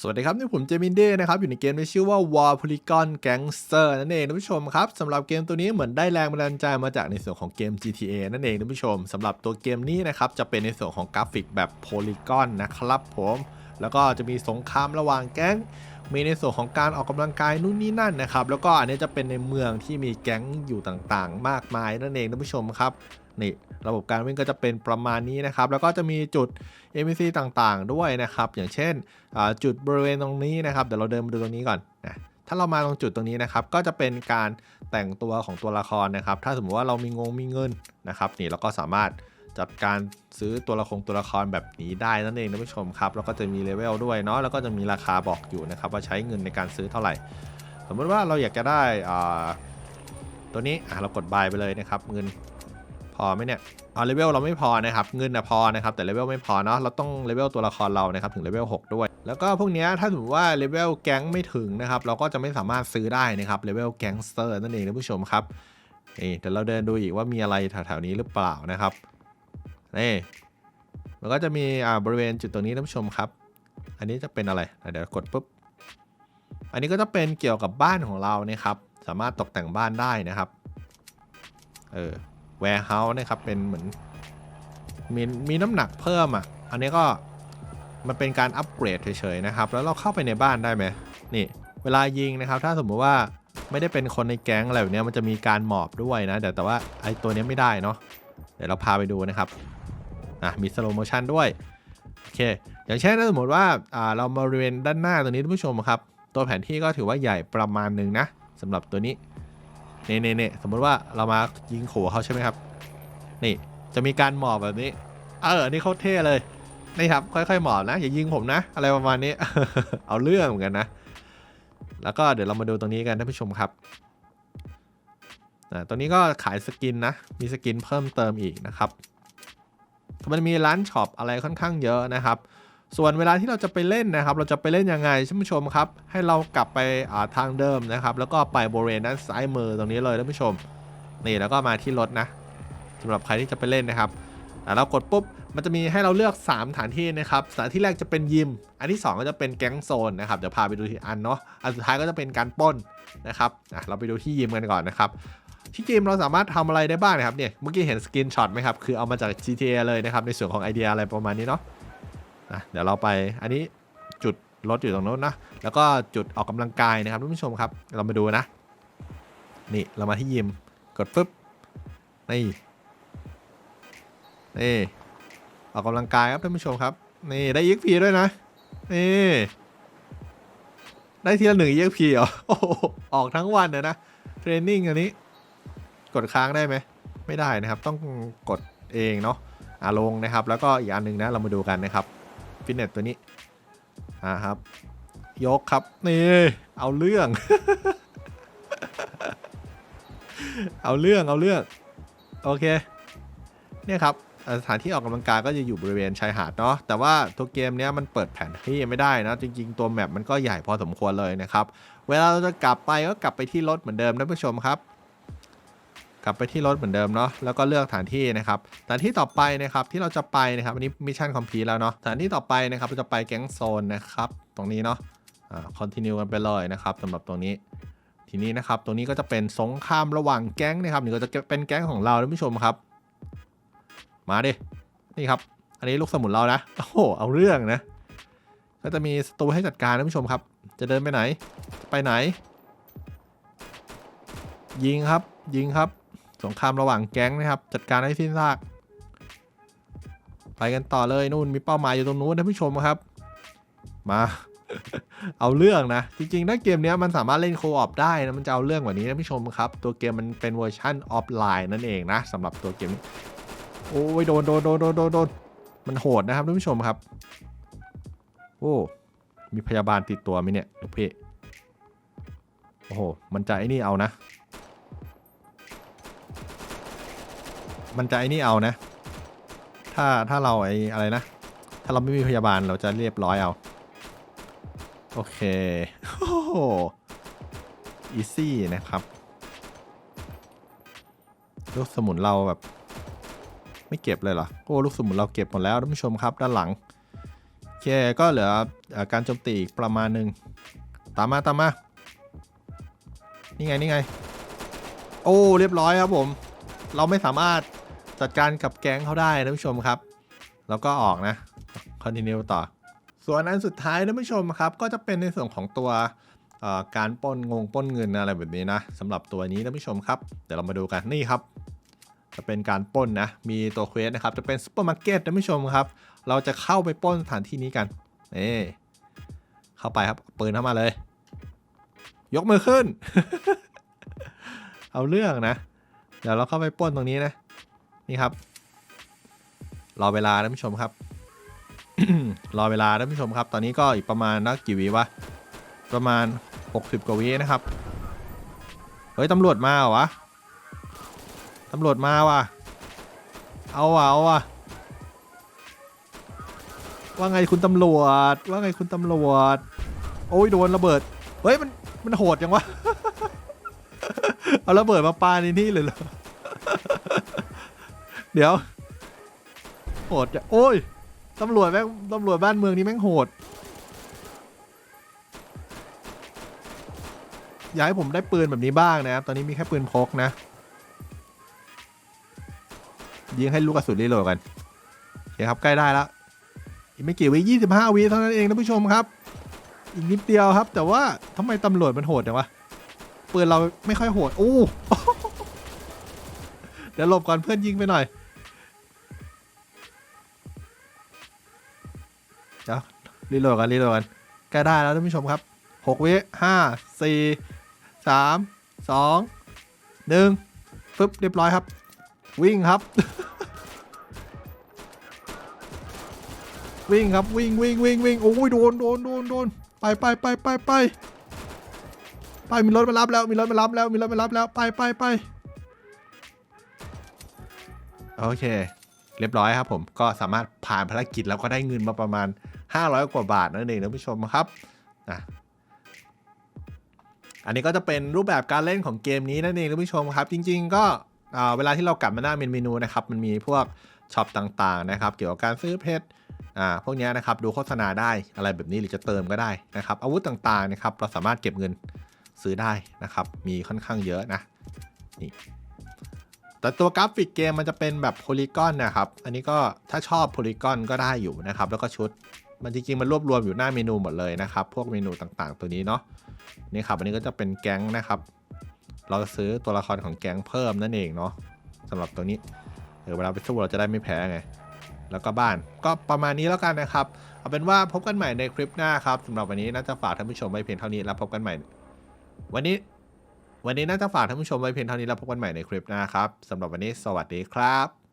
สวัสดีครับ นี่ผมเจมินเด้นะครับ อยู่ในเกมที่ชื่อว่า War Polygon Gangster นั่นเองท่านผู้ชมครับสำหรับเกมตัวนี้เหมือนได้แรงบันดาลใจมาจากในส่วนของเกม GTA นั่นเองท่านผู้ชมสำหรับตัวเกมนี้นะครับ จะเป็นในส่วนของกราฟิกแบบโพลีกอนนะครับผม แล้วก็จะมีสงครามระหว่างแก๊ง มีในส่วนของการออกกำลังกายนู่นนี่นั่นนะครับ แล้วก็อันนี้จะเป็นในเมืองที่มีแก๊งอยู่ต่างๆ มากมายนั่นเองท่านผู้ชมครับ นี่ระบบการวิ่งก็จะเป็นประมาณนี้นะครับ แล้วก็จะมีจุด NPC ต่างๆ ด้วยนะครับ อย่างเช่นจุดบริเวณตรงนี้นะครับ เดี๋ยวเราเดินมาดูตรงนี้ก่อนนะถ้าเรามาตรงจุดตรงนี้นะครับ ก็จะเป็นการแต่งตัวของตัวละครนะครับ ถ้าสมมติว่าเรามีงงมีเงินนะครับ นี่เราก็สามารถจัดการซื้อตัวละครตัวละครแบบนี้ได้นั่นเองท่านผู้ชมครับ แล้วก็จะมีเลเวลด้วยเนาะ แล้วก็จะมีราคาบอกอยู่นะครับ ว่าใช้เงินในการซื้อเท่าไหร่ สมมติว่าเราอยากจะได้ตัวนี้เรากดบายไปเลยนะครับ เงิน พอไหมเนี่ยเอาเลเวลเราไม่พอนะครับเงินนะพอนะครับแต่เลเวลไม่พอเนาะเราต้องเลเวลตัวละครเรานะครับถึงเลเวล6ด้วย แล้วก็พวกนี้ถ้าสมมติว่าเลเวลแก๊งไม่ถึงนะครับเราก็จะไม่สามารถซื้อได้นะครับเลเวลแก๊งสเตอร์นั่นเองท่านผู้ชมครับนี่เดี๋ยวเราเดินดูอีกว่ามีอะไรแถวๆนี้หรือเปล่านะครับนี่มันก็จะมีอ่าบริเวณจุดตรงนี้ท่านผู้ชมครับ อันนี้จะเป็นอะไรเดี๋ยวกดปุ๊บอันนี้ก็จะเป็นเกี่ยวกับบ้านของเรานะครับ สามารถตกแต่งบ้านได้นะครับเออ warehouse นะครับ เป็นเหมือนมีมีน้ำหนักเพิ่มอะ อันนี้ก็มันเป็นการอัปเกรดเฉยๆนะครับ แล้วเราเข้าไปในบ้านได้ไหมนี่ เวลายิงนะครับ ถ้าสมมุติว่าไม่ได้เป็นคนในแก๊งอะไรแบบนี้มันจะมีการหมอบด้วยนะ แต่แต่ว่าไอ้ตัวนี้ไม่ได้เนาะ เดี๋ยวเราพาไปดูนะครับ อะ มีสโลโมชันด้วย โอเค อย่างเช่นถ้าสมมติว่า อ่า เรามาบริเวณด้านหน้าตัวนี้ท่านผู้ชมครับ ตัวแผนที่ก็ถือว่าใหญ่ประมาณหนึ่งนะสำหรับตัวนี้ เน่เน่เน่สมมติว่าเรามายิงขู่เขาใช่ไหมครับ นี่จะมีการหมอบแบบนี้ เออนี่เขาเท่เลยนี่ครับค่อยๆหมอบนะอย่ายิงผมนะ อะไรประมาณนี้ เอาเรื่องเหมือนกันนะ แล้วก็เดี๋ยวเรามาดูตรงนี้กันท่านผู้ชมครับตรงนี้ก็ขายสกินนะ มีสกินเพิ่มเติมอีกนะครับ มันมีร้านช็อปอะไรค่อนข้างเยอะนะครับ ส่วนเวลาที่เราจะไปเล่นนะครับ เราจะไปเล่นยังไงท่านผู้ชมครับ ให้เรากลับไปาทางเดิมนะครับ แล้วก็ไปบริเวณด้านซ้ายมือตรงนี้เลยท่านผู้ชม นี่แล้วก็มาที่รถนะสำหรับใครที่จะไปเล่นนะครับอ่เรากดปุ๊บ มันจะมีให้เราเลือก 3 สถานที่นะครับ สถานที่แรกจะเป็นยิม อันที่ 2 ก็จะเป็นแก๊งโซนนะครับ เดี๋ยวพาไปดูที่อันเนาะ อันสุดท้ายก็จะเป็นการป้นนะครับอะเราไปดูที่ยิมกันก่อนนะครับ ที่ยิมเราสามารถทำอะไรได้บ้างนะครับ เนี่ย เมื่อกี้เห็นสกินช็อตไหมครับ คือเอามาจาก GTA เลยนะครับ ในส่วนของไอเดียอะไรประมาณนี้เนาะ นะเดี๋ยวเราไปอันนี้จุดรถอยู่ตรงโน้นนะแล้วก็จุดออกกำลังกายนะครับท่านผู้ชมครับ เรามาดูนะ นี่เรามาที่ยิมกดปุ๊บนี่นี่ออกกำลังกายครับท่านผู้ชมครับนี่ได้ EXP ด้วยนะนี่ได้ทีละหนึ่ง EXP เหรอโอ้โหออกทั้งวันเลยนะเทรนนิ่งอันนี้ กดค้างได้ไหมไม่ได้นะครับ ต้องกดเองเนาะอ่าลงนะครับ แล้วก็อีกอันหนึ่งนะเรามาดูกันนะครับ ฟิตเนสตัวนี้อ่าครับ ยกครับ นี่ เอาเรื่อง เอาเรื่องเอาเรื่อง โอเค เนี่ยครับสถานที่ออกกำลังกายก็จะอยู่บริเวณชายหาดเนาะแต่ว่าตัวเกมเนี้ยมันเปิดแผนที่ไม่ได้นะ จริง ๆ ตัวแมปมันก็ใหญ่พอสมควรเลยนะครับ เวลาเราจะกลับไปก็กลับไปที่รถเหมือนเดิมนะผู้ชมครับ กลับไปที่รถเหมือนเดิมเนาะแล้วก็เลือกสถานที่นะครับสถานที่ต่อไปนะครับที่เราจะไปนะครับอันนี้มิชชั่นคอมพลีแล้วเนาะสถานที่ต่อไปนะครับเราจะไปแก๊งโซนนะครับตรงนี้เนาะอ่าคอนติเนียกันไปเลยนะครับสำหรับตรงนี้ทีนี้นะครับตรงนี้ก็จะเป็นสงครามระหว่างแก๊งนะครับนี่ก็จะเป็นแก๊งของเราท่านผู้ชมครับ มาดินี่ครับ อันนี้ลูกสมุนเรานะโอ้โหเอาเรื่องนะก็จะมีศัตรูให้จัดการท่านผู้ชมครับ จะเดินไปไหน ไปไหน ยิงครับยิงครับ สงครามระหว่างแก๊งนะครับ จัดการให้สิ้นซาก ไปกันต่อเลยนู่นมีเป้าหมายอยู่ตรงนู้นท่านผู้ชมครับ มา เอาเรื่องนะ จริงๆถ้าเกมนี้มันสามารถเล่นโคออปได้นะมันจะเอาเรื่องกว่านี้ท่านผู้ชมครับ ตัวเกมมันเป็นเวอร์ชันออฟไลน์นั่นเองนะสำหรับตัวเกมนี้โอ้ยโดนโดนโดนโดนโดนโดนมันโหดนะครับท่านผู้ชมครับ โอ้มีพยาบาลติดตัวไหมเนี่ยลูกพี่โอ้โห มันจะไอ้นี่เอานะ มันจะไอ้นี่เอานะ ถ้าถ้าเราไอ้อะไรนะ ถ้าเราไม่มีพยาบาลเราจะเรียบร้อยเอา โอเคโอ้โหอีซี่นะครับ ลูกสมุนเราแบบ ไม่เก็บเลยเหรอ โอ้ลูกสมุนเราเก็บหมดแล้วท่านผู้ชมครับด้านหลัง โอเคก็เหลืออการโจมตีอีกประมาณหนึ่งตามมาตามมานี่ไงนี่ไง โอ้เรียบร้อยครับผม เราไม่สามารถ จัดการกับแก๊งเขาได้นะผู้ชมครับ แล้วก็ออกนะคอนติเนียต่อ ส่วนอันสุดท้ายนะผู้ชมครับ ก็จะเป็นในส่วนของตัวการป้นงงป้นเงินอะไรแบบนี้นะสำหรับตัวนี้นะผู้ชมครับ เดี๋ยวเรามาดูกันนี่ครับ จะเป็นการป้นนะ มีตัวเควสนะครับ จะเป็นซูเปอร์มาร์เก็ตนะผู้ชมครับ เราจะเข้าไปป้นสถานที่นี้กันนี่เข้าไปครับเปืนเข้ามาเลย ยกมือขึ้น เอาเรื่องนะ เดี๋ยวเราเข้าไปป้นตรงนี้นะ นี่ครับ รอเวลาท่านผู้ชมครับ รอเวลาท่านผู้ชมครับ ตอนนี้ก็อีกประมาณนักกี่วิวะ ประมาณ 60 กว่าวินะครับ เฮ้ยตำรวจมาเหรอวะตำรวจมาว่ะ เอาว่ะเอาว่ะว่าไงคุณตำรวจ ว่าไงคุณตำรวจ โอ้ยโดนระเบิด เฮ้ยมันมันโหดจังวะ เอาระเบิดมาปาในนี่เลยเหรอ เดี๋ยว โหดจะโอ้ยตำรวจแม่งตำรวจบ้านเมืองนี้แม่งโหด อยากให้ผมได้ปืนแบบนี้บ้างนะครับ ตอนนี้มีแค่ปืนพกนะ ยิงให้ลูกกระสุนรีโหลดกันโอเคครับใกล้ได้แล้วอีกไม่กี่วิยี่สิบห้าวิเท่านั้นเองนะผู้ชมครับ อีกนิดเดียวครับ แต่ว่าทำไมตำรวจมันโหดจังวะปืนเราไม่ค่อยโหดโอ้เดี๋ยวหลบก่อนเพื่อนยิงไปหน่อย เดี๋ยวรีโหลดกันรีโหลดกันใกล้ได้แล้วท่านผู้ชมครับหกวิห้าสี่สามสองหนึ่งปึ๊บเรียบร้อยครับ วิ่งครับ วิ่งครับวิ่งวิ่งวิ่งวิ่งโอ้ยโดนโดนโดนโดนไปไปไปไปไปไปมีรถมารับแล้วมีรถมารับแล้วมีรถมารับแล้วไปไปไปโอเค เรียบร้อยครับผมก็สามารถผ่านภารกิจแล้วก็ได้เงินมาประมาณ 500 กว่าบาทนั่นเองท่านผู้ชมครับนะอันนี้ก็จะเป็นรูปแบบการเล่นของเกมนี้นั่นเองท่านผู้ชมครับ จริง ๆ ก็อ่าเวลาที่เรากลับมาหน้าเมนูนะครับมันมีพวกช็อปต่างๆนะครับ เกี่ยวกับการซื้อเพชรอ่าพวกนี้นะครับดูโฆษณาได้อะไรแบบนี้หรือจะเติมก็ได้นะครับอาวุธต่างๆนะครับเราสามารถเก็บเงินซื้อได้นะครับ มีค่อนข้างเยอะนะนี่แต่ตัวกราฟิกเกมมันจะเป็นแบบโพลีกอนนะครับ อันนี้ก็ถ้าชอบโพลีกอนก็ได้อยู่นะครับ แล้วก็ชุด มันจริงๆมันรวบรวมอยู่หน้าเมนูหมดเลยนะครับ พวกเมนูต่างๆ ตัวนี้เนาะนี่ครับอันนี้ก็จะเป็นแก๊งนะครับ เราจะซื้อตัวละครของแก๊งเพิ่มนั่นเองเนาะสำหรับตัวนี้เออเวลาไปสู้เราจะได้ไม่แพ้ไงแล้วก็บ้านก็ประมาณนี้แล้วกันนะครับ เอาเป็นว่าพบกันใหม่ในคลิปหน้าครับสำหรับวันนี้น่าจะฝากท่านผู้ชมไว้เพียงเท่านี้แล้วพบกันใหม่ วันนี้ วันนี้น่าจะฝากท่านผู้ชมไว้เพียงเท่านี้แล้วพบกันใหม่ในคลิปหน้าครับสำหรับวันนี้สวัสดีครับ